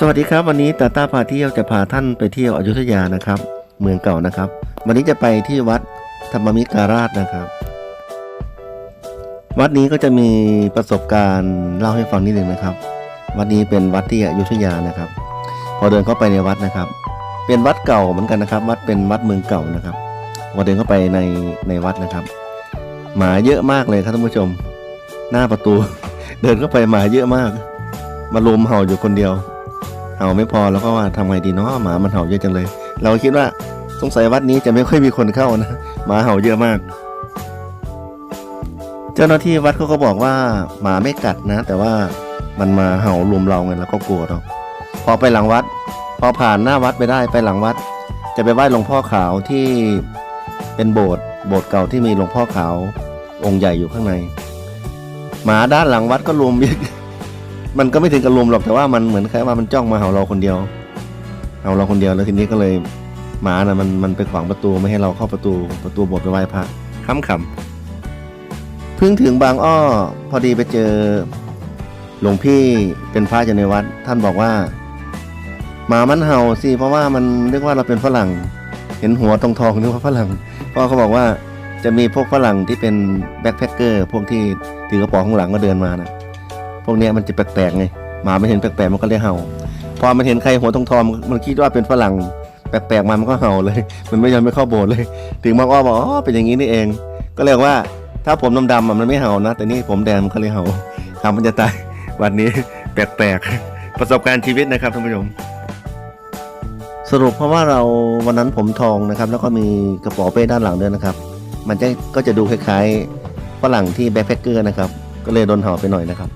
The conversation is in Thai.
สวัสดีครับ วันนี้ตาต้าพาเที่ยวจะพาท่านไปเที่ยวอยุธยานะครับ เมืองเก่านะครับ วันนี้จะไปที่วัดธรรมมิการาชนะครับ วัดนี้ก็จะมีประสบการณ์เล่าให้ฟังนิดหนึ่งนะครับ วัดนี้เป็นวัดที่อยุธยานะครับ พอเดินเข้าไปในวัดนะครับ เป็นวัดเก่าเหมือนกันนะครับ วัดเป็นวัดเมืองเก่านะครับ พอเดินเข้าไปในในวัดนะครับ หมาเยอะมากเลยครับท่านผู้ชม หน้าประตู เดินเข้าไปหมาเยอะมาก มารุมเห่าอยู่คนเดียว เห่าไม่พอแล้วก็ว่าทำไงดีเนาะหมามันเห่าเยอะจังเลย เราคิดว่าสงสัยวัดนี้จะไม่ค่อยมีคนเข้านะหมาเห่าเยอะมาก เจ้าหน้าที่วัดเขาก็บอกว่าหมาไม่กัดนะ แต่ว่ามันมาเห่ารุมเราไงแล้วก็กลัวเราพอไปหลังวัด พอผ่านหน้าวัดไปได้ไปหลังวัด จะไปไหว้หลวงพ่อขาวที่เป็นโบสถ์โบสถ์เก่าที่มีหลวงพ่อขาวองค์ใหญ่อยู่ข้างใน หมาด้านหลังวัดก็รุมอีก มันก็ไม่ถึงกับรุมหรอกแต่ว่ามันเหมือนแค่ว่ามันจ้องมาเห่าเราคนเดียวเห่าเราคนเดียวแล้วทีนี้ก็เลยหมาน่ะมันมันไปขวางประตูไม่ให้เราเข้าประตูประตูโบสถ์ไปไหว้พระค้ำขำเพิ่งถึงบางอ้อพอดีไปเจอหลวงพี่เป็นพระอยู่ในวัด ท่านบอกว่าหมามันเห่าสิเพราะว่ามันนึกว่าเราเป็นฝรั่ง เห็นหัวตรงทองนึกว่าฝรั่งเพราะเขาบอกว่าจะมีพวกฝรั่งที่เป็นแบ็คแพคเกอร์พวกที่ถือกระเป๋าข้างหลังก็เดินมานะ พวกเนี้ยมันจะแปลกๆไงหมาไมันเห็นแปลกๆมันก็เลยเห่า พอมันเห็นใครหัวทองทองมันคิดว่าเป็นฝรั่งแปลกๆมามันก็เห่าเลย มันไม่ยอมไม่เข้าโบสถ์เลย ถึงบาอ้อบอกอ๋อเป็นอย่างนี้นี่เอง ก็เลยว่าถ้าผมดำๆมันไม่เห่านะ แต่นี่ผมแดงมันก็เลยเห่าคำมันจะตายวันนี้แปลกๆประสบการณ์ชีวิตนะครับท่านผู้ชมสรุปเพราะว่าเราวันนั้นผมทองนะครับ แล้วก็มีกระเป๋าเป้ด้านหลังด้วยนะครับ มันจะก็จะดูคล้ายๆฝรั่งที่แบ็คแพคเกอร์นะครับ ก็เลยโดนเห่าไปหน่อยนะครับ